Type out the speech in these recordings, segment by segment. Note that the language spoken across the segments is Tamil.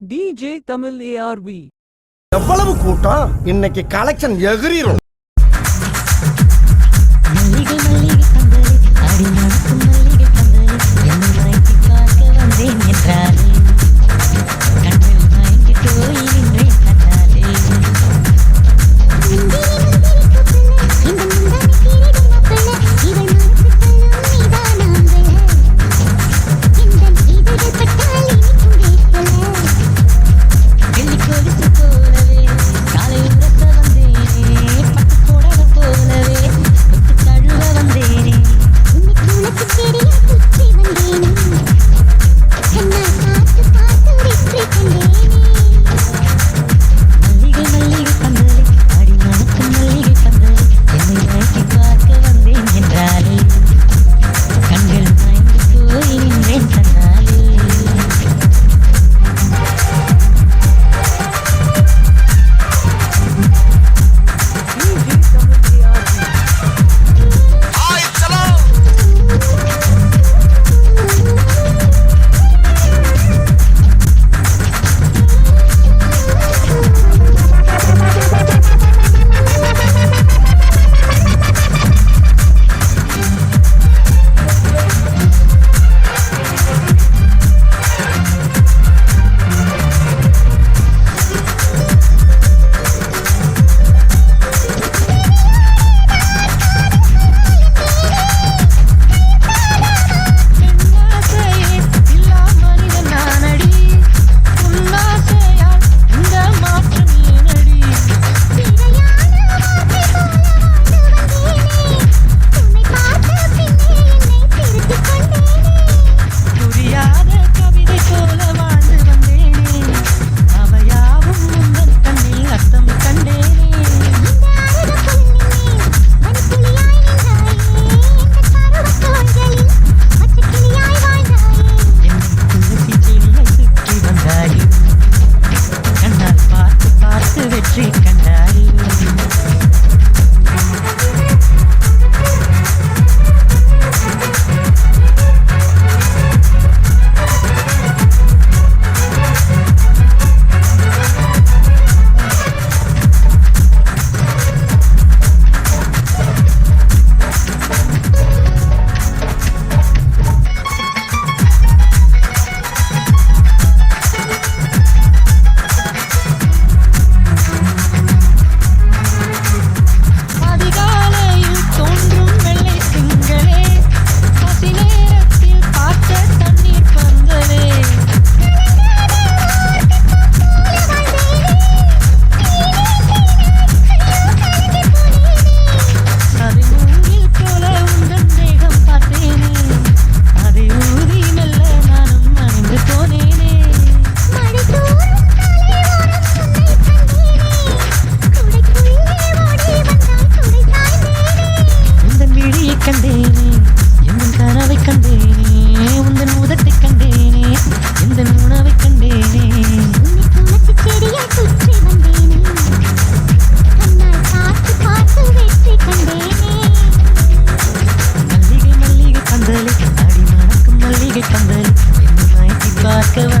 டிஜே தமிழ் ஏஆர்வி எவ்வளவு கூட்டம்? இன்னைக்கு கலெக்ஷன் எகிரிடும்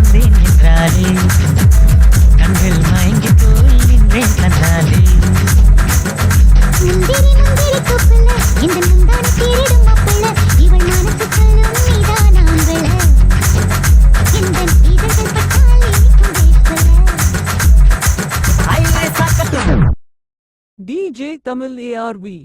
வந்தேன் என்றாலே கண்கள் மயங்கி போய் நின்றேன் கண்ணாலே நந்திரி நந்திரி தொப்புல இந்த நந்தான தேரிடும் தமிழ் ஏஆர்வி